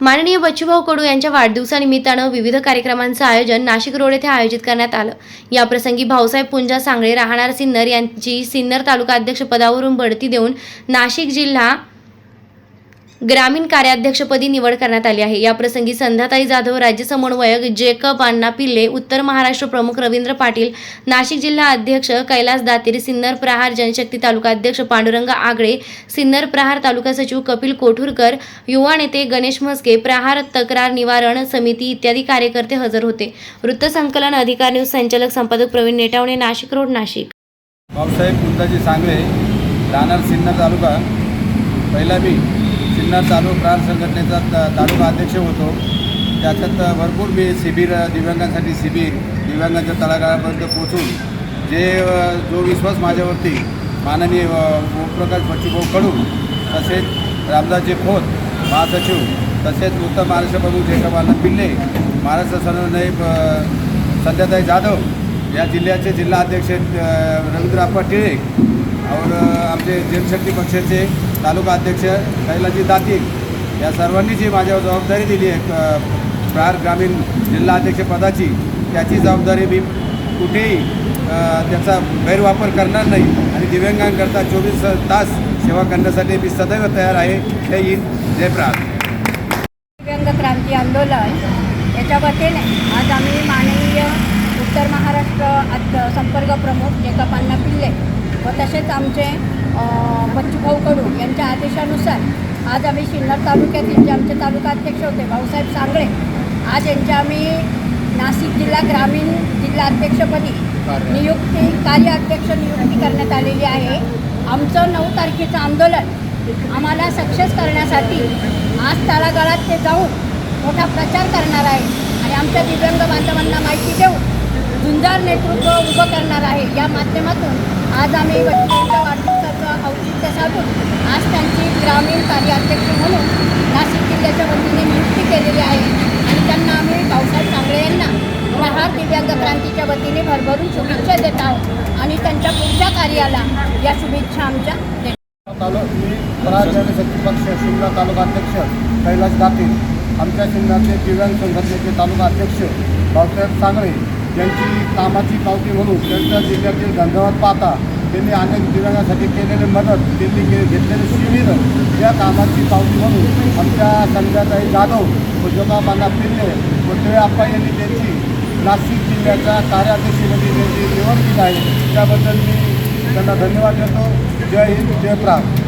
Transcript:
माननीय बच्चूभाऊ कडू यांच्या वाढदिवसानिमित्तानं विविध कार्यक्रमांचं आयोजन नाशिक रोड येथे आयोजित करण्यात आलं. याप्रसंगी भाऊसाहेब पुंजा सांगळे राहणार सिन्नर यांची सिन्नर तालुका अध्यक्षपदावरून बढती देऊन नाशिक जिल्हा ग्रामीण कार्याध्यक्षपदी निवड करण्यात आली आहे. याप्रसंगी संध्याताई जाधव राज्य समन्वयक जेकब अण्णा पिल्ले उत्तर महाराष्ट्र प्रमुख रवींद्र पाटील नाशिक जिल्हा अध्यक्ष कैलास दातीर सिन्नर प्रहार जनशक्ती तालुका अध्यक्ष पांडुरंग आगळे सिन्नर प्रहार तालुका सचिव कपिल कोठुरकर युवा नेते गणेश म्हस्के प्रहार तक्रार निवारण समिती इत्यादी कार्यकर्ते हजर होते. वृत्तसंकलन अधिकार न्यूज संचालक संपादक प्रवीण नेटावणे नाशिक रोड नाशिक. भाऊसाहेब कुंदाजी सांगळे राहणार सिन्नर तालुका. पहिला मी सिन्नर तालुका प्रार संघटनेचा ता- तालुका अध्यक्ष होतो. त्याच्यात भरपूर मी शिबिर दिव्यांगांसाठी शिबिर दिव्यांगांच्या तळागाळापर्यंत पोचून जे जो विश्वास माझ्यावरती माननीय ओमप्रकाश बच्चूभाऊ कडू तसेच रामदासजी खोत महासचिव तसेच उत्तर महाराष्ट्र प्रमुख जयकबाला पिल्ले महाराष्ट्र समन्वय संध्याताई जाधव या जिल्ह्याचे जिल्हा अध्यक्ष रवींद्र आप्पा टिळे और आमचे जनशक्ती पक्षाचे तालुका अध्यक्ष कैलाजी दाती या सर्वांनी जी माझ्यावर जबाबदारी दिली आहे अ, प्रहार ग्रामीण जिल्हा अध्यक्षपदाची त्याची जबाबदारी मी कुठेही त्याचा गैरवापर करणार नाही आणि दिव्यांगांकरता चोवीस तास सेवा करण्यासाठी मी सदैव तयार आहे. हे हिंद जय प्रहार दिव्यांग क्रांती आंदोलन. याच्या वतीने आज आम्ही माननीय उत्तर महाराष्ट्र संपर्क प्रमुख जेकपान्ना पिल्ले व तसेच आमचे बच्चूभाऊ कडू यांच्या आदेशानुसार आज आम्ही सिन्नर तालुक्यातील जे आमचे तालुका अध्यक्ष होते भाऊसाहेब सांगळे आज यांच्या आम्ही नाशिक जिल्हा ग्रामीण जिल्हा अध्यक्षपदी नियुक्ती कार्य अध्यक्ष नियुक्ती करण्यात आलेली आहे. आमचं नऊ तारखेचं आंदोलन आम्हाला सक्सेस करण्यासाठी आज तळागाळात ते जाऊन मोठा प्रचार करणार आहे. आणि आमच्या दिव्यांग बांधवांना माहिती देऊन झुंजार नेतृत्व उभं करणार आहे. या माध्यमातून आज आम्ही वडिलांच्या वाढदिवसाचं औचित्य साधून आज त्यांची ग्रामीण कार्याध्यक्ष म्हणून नाशिक जिल्ह्याच्या वतीने नियुक्ती केलेली आहे. आणि त्यांना आम्ही भाऊसाहेब सांगळे यांना प्रहार दिव्यांग क्रांतीच्या वतीने भरभरून शुभेच्छा देत आहोत. आणि त्यांच्या पुढच्या कार्याला या शुभेच्छा आमच्या देतो मी प्रहार जनशक्ती पक्ष शिमला तालुका अध्यक्ष कैलास गातील आमच्या शिमल्याचे दिव्यांग संघटनेचे तालुका अध्यक्ष भाऊसाहेब सांगळे यांची कामाची पावती म्हणून त्यांच्या जिल्ह्यातील धंद्यावर पाहता त्यांनी अनेक दिव्यांगासाठी केलेले मदत त्यांनी के घेतलेले शिबिर या कामाची पावती म्हणून आमच्या संध्याताई जाधव व जोगाबांना पिल्ले व टिळे यांनी त्यांची नाशिक जिल्ह्याच्या कार्याध्यक्षपदी त्यांची निवड केली आहे. त्याबद्दल मी त्यांना धन्यवाद देतो. जय हिंद जय प्राग